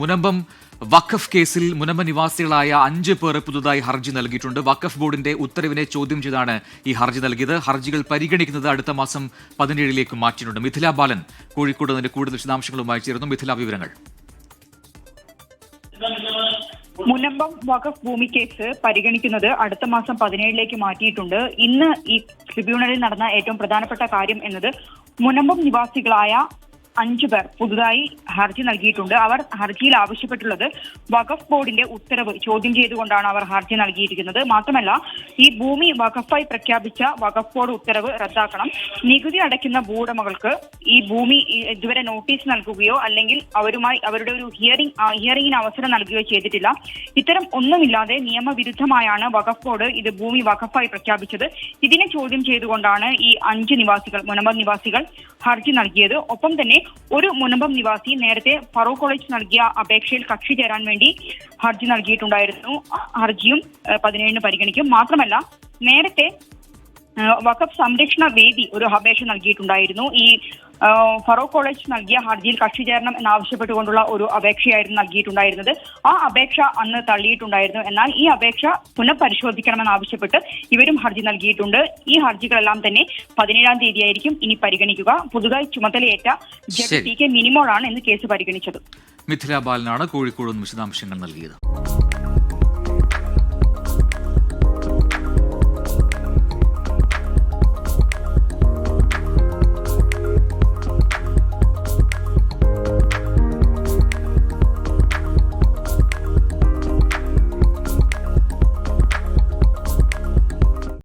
മുനമ്പം വഖഫ് കേസിൽ മുനമ്പ നിവാസികളായ അഞ്ച് പേർ പുതുതായി ഹർജി നൽകിയിട്ടുണ്ട്. വഖഫ് ബോർഡിന്റെ ഉത്തരവിനെ ചോദ്യം ചെയ്താണ് ഈ ഹർജി നൽകിയത്. ഹർജികൾ പരിഗണിക്കുന്നത് അടുത്ത മാസം പതിനേഴിലേക്ക് മാറ്റിയിട്ടുണ്ട്. മിഥില ബാലൻ കോഴിക്കോട് നിന്ന് കൂടുതൽ വിശദാംശങ്ങളുമായി ചേർന്നു മിഥില വിവരങ്ങൾ. മുനമ്പം വഖഫ് ഭൂമി കേസ് പരിഗണിക്കുന്നത് അടുത്ത മാസം പതിനേഴിലേക്ക് മാറ്റിയിട്ടുണ്ട്. ഇന്ന് ഈ ട്രിബ്യൂണലിൽ നടന്ന ഏറ്റവും പ്രധാനപ്പെട്ട കാര്യം എന്നത് മുനമ്പം നിവാസികളായ അഞ്ചു പേർ പുതുതായി ഹർജി നൽകിയിട്ടുണ്ട്. അവർ ഹർജിയിൽ ആവശ്യപ്പെട്ടുള്ളത് വഖഫ് ബോർഡിന്റെ ഉത്തരവ് ചോദ്യം ചെയ്തുകൊണ്ടാണ് അവർ ഹർജി നൽകിയിരിക്കുന്നത്. മാത്രമല്ല ഈ ഭൂമി വഖഫായി പ്രഖ്യാപിച്ച വഖഫ് ബോർഡ് ഉത്തരവ് റദ്ദാക്കണം. നികുതി അടയ്ക്കുന്ന ഭൂവുടമകൾക്ക് ഈ ഭൂമി ഇതുവരെ നോട്ടീസ് നൽകുകയോ അല്ലെങ്കിൽ അവരുമായി അവരുടെ ഒരു ഹിയറിംഗ് ഹിയറിംഗിന് അവസരം നൽകുകയോ ചെയ്തിട്ടില്ല. ഇത്തരം ഒന്നുമില്ലാതെ നിയമവിരുദ്ധമായാണ് വഖഫ് ബോർഡ് ഇത് ഭൂമി വഖഫായി പ്രഖ്യാപിച്ചത്. ഇതിനെ ചോദ്യം ചെയ്തുകൊണ്ടാണ് ഈ അഞ്ച് നിവാസികൾ മുനമ്പ നിവാസികൾ ഹർജി നൽകിയത്. ഒപ്പം തന്നെ ഒരു മുനമ്പം നിവാസി നേരത്തെ ഫറൂഖ് കോളേജ് നൽകിയ അപേക്ഷയിൽ കക്ഷി ചേരാൻ വേണ്ടി ഹർജി നൽകിയിട്ടുണ്ടായിരുന്നു. ഹർജിയും പതിനേഴിന് പരിഗണിക്കും. മാത്രമല്ല നേരത്തെ വഖഫ് സംരക്ഷണ വേദി ഒരു അപേക്ഷ നൽകിയിട്ടുണ്ടായിരുന്നു. ഈ ഫറൂഖ് കോളേജ് നൽകിയ ഹർജിയിൽ കക്ഷി ചേരണം എന്നാവശ്യപ്പെട്ടുകൊണ്ടുള്ള ഒരു അപേക്ഷയായിരുന്നു നൽകിയിട്ടുണ്ടായിരുന്നത്. ആ അപേക്ഷ അന്ന് തള്ളിയിട്ടുണ്ടായിരുന്നു. എന്നാൽ ഈ അപേക്ഷ പുനഃപരിശോധിക്കണമെന്നാവശ്യപ്പെട്ട് ഇവരും ഹർജി നൽകിയിട്ടുണ്ട്. ഈ ഹർജികളെല്ലാം തന്നെ പതിനേഴാം തീയതിയായിരിക്കും ഇനി പരിഗണിക്കുക. പുതുതായി ചുമതലയേറ്റ ജഡ്ജി. ടി കെ മിനിമോളാണ് ഇന്ന് കേസ് പരിഗണിച്ചത്. മിഥില ബാലനാണ് കോഴിക്കോട് വിശദാംശങ്ങൾ നൽകിയത്.